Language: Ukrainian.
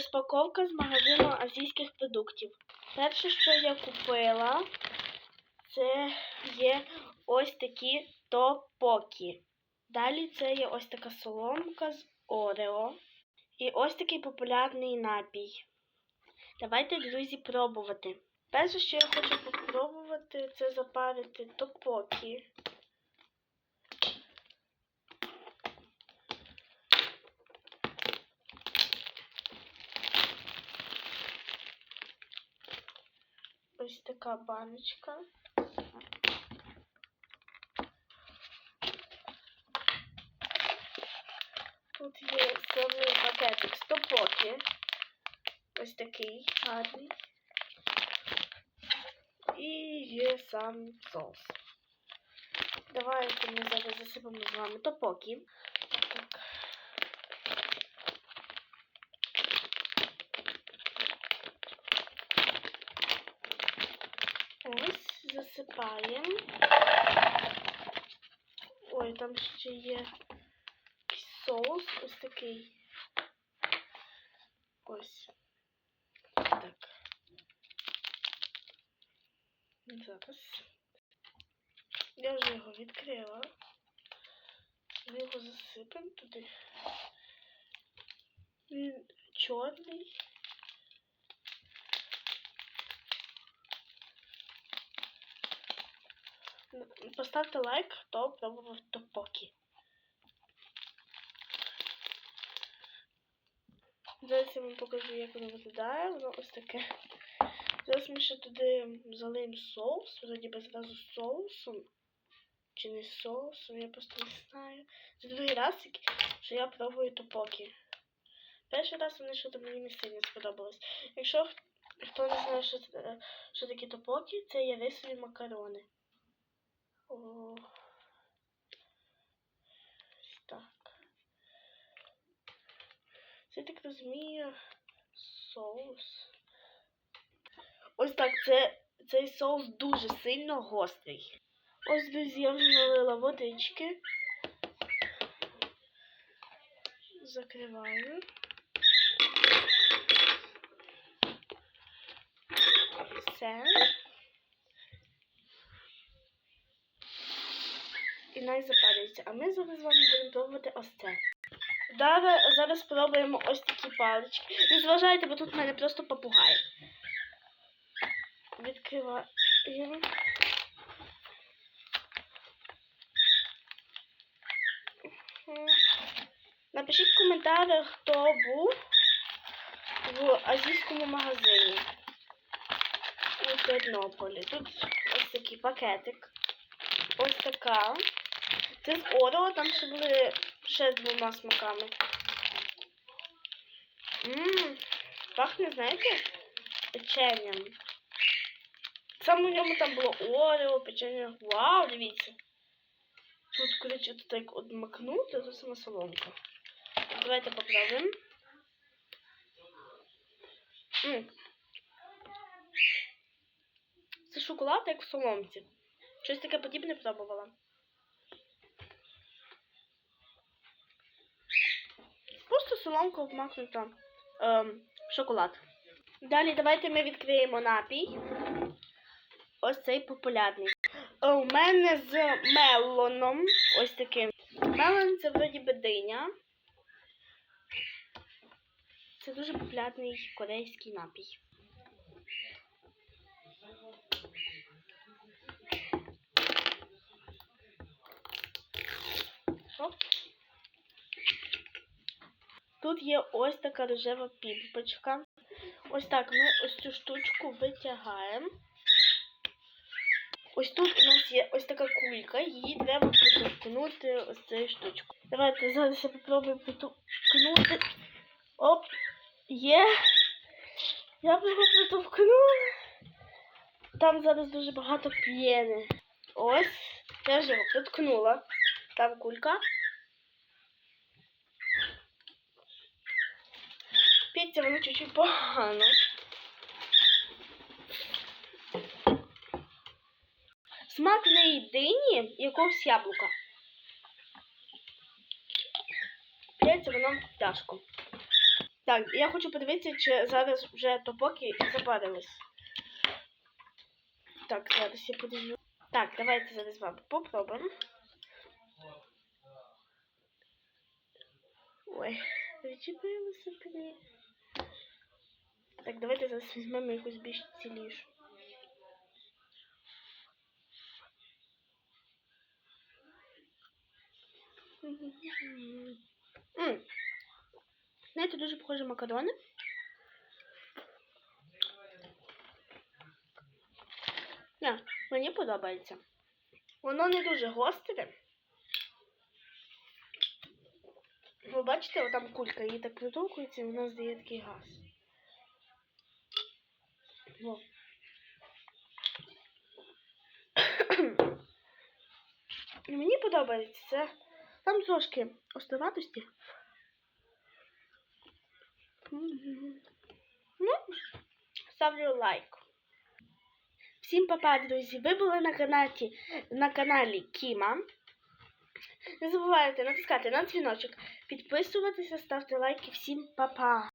Розпаковка з магазину азійських продуктів. Перше, що я купила, це є ось такі топокі. Далі це є ось така соломка з Орео. І ось такий популярний напій. Давайте, друзі, пробувати. Перше, що я хочу попробувати, це запарити топокі. така баночка. Тут є сирний пакетик з топоки. Ось такий гарний. І є сам соус. Давайте ми зараз засипемо з вами топоки. Засипаємо. Ой, там ще є соус ось такий. Ось. Так. Зараз. Я вже його відкрила. Ми його засипемо туди. Він чорний. Поставте лайк, хто пробував топокі. Зараз я вам покажу, як воно виглядає. Воно ось таке. Зараз ми ще туди залиємо соус, вроді би зразу соусом. Чи не соусом, я просто не знаю. Це другий раз, що я пробую топокі. Перший раз вони що-то мені не сильно сподобалось. Якщо хто не знає, що, це- що таке топокі, це є рисові макарони. О. Так. Це так розумію соус. Ось так, це, цей соус дуже сильно гострий. Ось, друзі, я вже налила водички. Закриваю. Все. І най. А ми зараз з вами будемо пробувати ось це. Зараз, зараз спробуємо ось такі палички. Не зважайте, бо тут в мене просто попугай. Відкриваємо. Напишіть в коментарях, хто був в азійському магазині у Тернополі. Тут ось такий пакетик. Ось така. Це з Орео, там ще були ще з двома смаками. Ммм, пахне, знаєте, печенням. Саме в ньому там було Орео, печення. Вау, дивіться. Тут, коротше, тут так от макнути, це сама соломка. Давайте попробуємо. Це шоколад, як в соломці. Щось таке подібне пробувала. Просто соломка обмакнута ем, шоколад. Далі давайте ми відкриємо напій. Ось цей популярний. Е, У мене з мелоном. Ось таким. Мелон це вроді би. Це дуже популярний корейський напій. Оп. Тут є ось така рожева піпочка. Ось так ми ось цю штучку витягаємо. Ось тут у нас є ось така кулька, її треба протовкнути ось цією штучкою. Давайте зараз я попробую протовкнути. Оп, є. Я б його протовкнула. Там зараз дуже багато п'єни. Ось, я ж його проткнула. Там кулька. Піться воно чуть-чуть погано. Смак неї дині якогось яблука. П'ється воно тяжко. Так, я хочу подивитися, чи зараз вже топоки запарились. Так, зараз я подивлю. Так, давайте зараз з вами попробуємо. Ой, відчепилося при. Так, давайте зараз візьмемо якусь більш цілішу. Знаєте, дуже похожі макарони. Не, мені подобається. Воно не дуже гостре. Ви бачите, отам кулька, її так притовкується, і вона здає такий газ. Во. Мені подобається це. Там трошки островатості. Мгм. Ну, ставлю лайк. Всім папа, друзі! Ви були на каналі, на каналі Кіма. Не забувайте натискати на дзвіночок, підписуватися, ставте лайки. Всім папа!